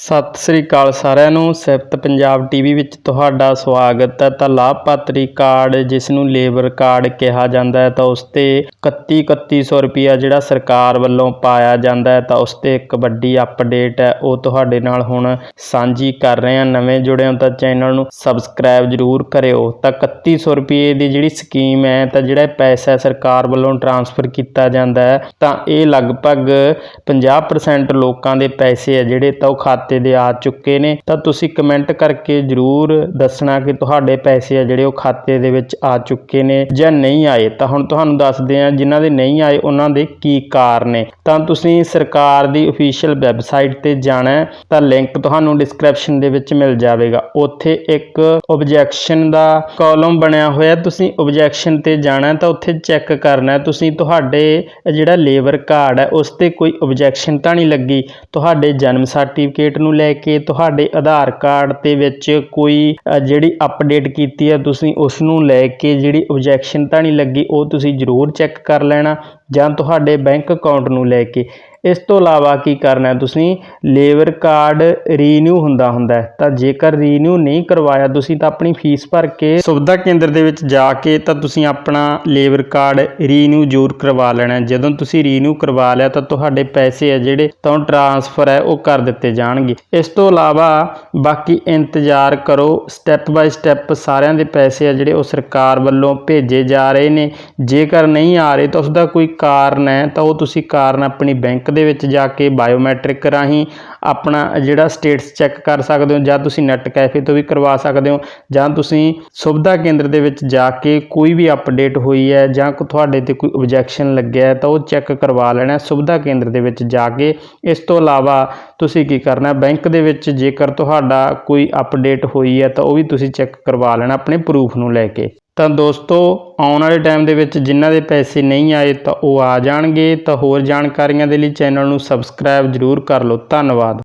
ਸਤਿ ਸ੍ਰੀ ਅਕਾਲ ਸਾਰਿਆਂ ਨੂੰ। ਸਿਫਤ ਪੰਜਾਬ ਟੀਵੀ ਵਿੱਚ ਤੁਹਾਡਾ ਸਵਾਗਤ ਹੈ। ਤਾਂ ਲਾਭਪਾਤਰੀ ਕਾਰਡ, ਜਿਸ ਨੂੰ ਲੇਬਰ ਕਾਰਡ ਕਿਹਾ ਜਾਂਦਾ ਹੈ, ਤਾਂ ਉਸ ਤੇ 31 3100 ਰੁਪਿਆ ਜਿਹੜਾ ਸਰਕਾਰ ਵੱਲੋਂ ਪਾਇਆ ਜਾਂਦਾ ਹੈ, ਤਾਂ ਉਸ ਤੇ ਇੱਕ ਵੱਡੀ ਅਪਡੇਟ ਹੈ। ਉਹ ਤੁਹਾਡੇ ਨਾਲ ਹੁਣ ਸਾਂਝੀ ਕਰ ਰਹੇ ਹਾਂ। ਨਵੇਂ ਜੁੜੇ ਹੋ ਤਾਂ ਚੈਨਲ ਨੂੰ ਸਬਸਕ੍ਰਾਈਬ ਜਰੂਰ ਕਰਿਓ। ਤਾਂ 3100 ਰੁਪਏ ਦੀ ਜਿਹੜੀ ਸਕੀਮ ਹੈ, ਤਾਂ ਜਿਹੜਾ ਪੈਸਾ ਸਰਕਾਰ ਵੱਲੋਂ ਟ੍ਰਾਂਸਫਰ ਕੀਤਾ ਜਾਂਦਾ ਹੈ, ਤਾਂ ਇਹ ਲਗਭਗ 50% ਲੋਕਾਂ ਦੇ ਪੈਸੇ ਆ ਜਿਹੜੇ ਤਾਂ ਉਹ ਖਾਤੇ ਖਾਤੇ ਦੇ ਆ ਚੁੱਕੇ ਨੇ, ਤਾਂ ਤੁਸੀਂ ਕਮੈਂਟ ਕਰਕੇ ਜਰੂਰ ਦੱਸਣਾ ਕਿ ਤੁਹਾਡੇ ਪੈਸੇ ਆ ਜਿਹੜੇ ਉਹ ਖਾਤੇ ਦੇ ਵਿੱਚ ਆ ਚੁੱਕੇ ਨੇ ਜਾਂ ਨਹੀਂ ਆਏ। ਤਾਂ ਹੁਣ ਤੁਹਾਨੂੰ ਦੱਸਦੇ ਆ ਜਿਨ੍ਹਾਂ ਦੇ ਨਹੀਂ ਆਏ, ਉਹਨਾਂ ਦੇ ਕੀ ਕਾਰਨ ਨੇ। ਤਾਂ ਤੁਸੀਂ ਸਰਕਾਰ ਦੀ ਅਫੀਸ਼ੀਅਲ ਵੈਬਸਾਈਟ ਤੇ ਜਾਣਾ ਤਾਂ ਲਿੰਕ ਤੁਹਾਨੂੰ ਡਿਸਕ੍ਰਿਪਸ਼ਨ ਦੇ ਵਿੱਚ ਮਿਲ ਜਾਵੇਗਾ। ਉੱਥੇ ਇੱਕ ਆਬਜੈਕਸ਼ਨ ਦਾ ਕਾਲਮ ਬਣਿਆ ਹੋਇਆ, ਤੁਸੀਂ ਆਬਜੈਕਸ਼ਨ ਤੇ ਜਾਣਾ ਤਾਂ ਉੱਥੇ ਚੈੱਕ ਕਰਨਾ ਤੁਸੀਂ ਤੁਹਾਡੇ ਜਿਹੜਾ ਲੇਬਰ ਕਾਰਡ ਹੈ, ਉਸ ਤੇ ਕੋਈ ਆਬਜੈਕਸ਼ਨ ਤਾਂ ਨਹੀਂ ਲੱਗੀ। ਤੁਹਾਡੇ ਜਨਮ ਸਰਟੀਫਿਕੇਟ ਨੂੰ ਲੈ ਕੇ ਤੁਹਾਡੇ ਆਧਾਰ ਕਾਰਡ ਦੇ ਵਿੱਚ ਕੋਈ ਜਿਹੜੀ ਅਪਡੇਟ ਕੀਤੀ ਹੈ ਤੁਸੀਂ ਉਸ ਨੂੰ ਲੈ ਕੇ ਜਿਹੜੀ ਓਬਜੈਕਸ਼ਨ ਤਾਂ ਨਹੀਂ ਲੱਗੀ, ਉਹ ਤੁਸੀਂ ਜ਼ਰੂਰ ਚੈੱਕ ਕਰ ਲੈਣਾ ਜਾਂ ਤੁਹਾਡੇ ਬੈਂਕ ਅਕਾਊਂਟ ਨੂੰ ਲੈ ਕੇ। ਇਸ ਤੋਂ ਇਲਾਵਾ ਕੀ ਕਰਨਾ ਤੁਸੀਂ? ਲੇਬਰ ਕਾਰਡ ਰੀਨਿਊ ਹੁੰਦਾ ਹੁੰਦਾ ਤਾਂ ਜੇਕਰ ਰੀਨਿਊ ਨਹੀਂ ਕਰਵਾਇਆ ਤੁਸੀਂ ਤਾਂ ਆਪਣੀ ਫੀਸ ਭਰ ਕੇ ਸੁਵਿਧਾ ਕੇਂਦਰ ਦੇ ਵਿੱਚ ਜਾ ਕੇ ਤਾਂ ਤੁਸੀਂ ਆਪਣਾ ਲੇਬਰ ਕਾਰਡ ਰੀਨਿਊ ਜ਼ਰੂਰ ਕਰਵਾ ਲੈਣਾ ਜਦੋਂ ਤੁਸੀਂ ਰੀਨਿਊ ਕਰਵਾ ਲਿਆ ਤਾਂ ਤੁਹਾਡੇ ਪੈਸੇ ਆ ਜਿਹੜੇ ਤਾਂ ਟ੍ਰਾਂਸਫਰ ਹੈ, ਉਹ ਕਰ ਦਿੱਤੇ ਜਾਣਗੇ। ਇਸ ਤੋਂ ਇਲਾਵਾ ਬਾਕੀ ਇੰਤਜ਼ਾਰ ਕਰੋ ਸਟੈਪ ਬਾਈ ਸਟੈਪ ਸਾਰਿਆਂ ਦੇ ਪੈਸੇ ਆ ਜਿਹੜੇ ਉਹ ਸਰਕਾਰ ਵੱਲੋਂ ਭੇਜੇ ਜਾ ਰਹੇ ਨੇ। ਜੇਕਰ ਨਹੀਂ ਆ ਰਹੇ ਤਾਂ ਉਸ ਦਾ ਕੋਈ ਕਾਰਨ ਹੈ ਤਾਂ ਉਹ ਤੁਸੀਂ ਕਾਰਨ ਆਪਣੀ ਬੈਂਕ ਦੇ ਵਿੱਚ ਜਾ ਕੇ ਬਾਇਓਮੈਟ੍ਰਿਕ ਰਾਹੀਂ ਆਪਣਾ ਜਿਹੜਾ ਸਟੇਟਸ ਚੈੱਕ ਕਰ ਸਕਦੇ ਹੋ, ਜਾਂ ਤੁਸੀਂ ਨੈਟ ਕੈਫੇ ਤੋਂ ਵੀ ਕਰਵਾ ਸਕਦੇ ਹੋ, ਜਾਂ ਤੁਸੀਂ ਸੁਵਿਧਾ ਕੇਂਦਰ ਦੇ ਵਿੱਚ ਜਾ ਕੇ ਕੋਈ ਵੀ ਅਪਡੇਟ ਹੋਈ ਹੈ, ਜਾਂ ਤੁਹਾਡੇ ਤੇ ਕੋਈ ਆਬਜੈਕਸ਼ਨ ਲੱਗਿਆ ਹੈ, ਤਾਂ ਉਹ ਚੈੱਕ ਕਰਵਾ ਲੈਣਾ ਸੁਵਿਧਾ ਕੇਂਦਰ ਦੇ ਵਿੱਚ ਜਾ ਕੇ। ਇਸ ਤੋਂ ਇਲਾਵਾ ਤੁਸੀਂ ਕੀ ਕਰਨਾ ਬੈਂਕ ਦੇ ਵਿੱਚ ਜੇਕਰ ਤੁਹਾਡਾ ਕੋਈ ਅਪਡੇਟ ਹੋਈ ਹੈ, ਤਾਂ ਉਹ ਵੀ ਤੁਸੀਂ ਚੈੱਕ ਕਰਵਾ ਲੈਣਾ ਆਪਣੇ ਪ੍ਰੂਫ ਨੂੰ ਲੈ ਕੇ। ਤਾਂ ਦੋਸਤੋ, ਆਉਣ ਵਾਲੇ ਟਾਈਮ ਦੇ ਵਿੱਚ ਜਿਨ੍ਹਾਂ ਦੇ ਪੈਸੇ ਨਹੀਂ ਆਏ ਤਾਂ ਉਹ ਆ ਜਾਣਗੇ। ਤਾਂ ਹੋਰ ਜਾਣਕਾਰੀਆਂ ਦੇ ਲਈ ਚੈਨਲ ਨੂੰ ਸਬਸਕ੍ਰਾਈਬ ਜਰੂਰ ਕਰ ਲਓ। ਧੰਨਵਾਦ।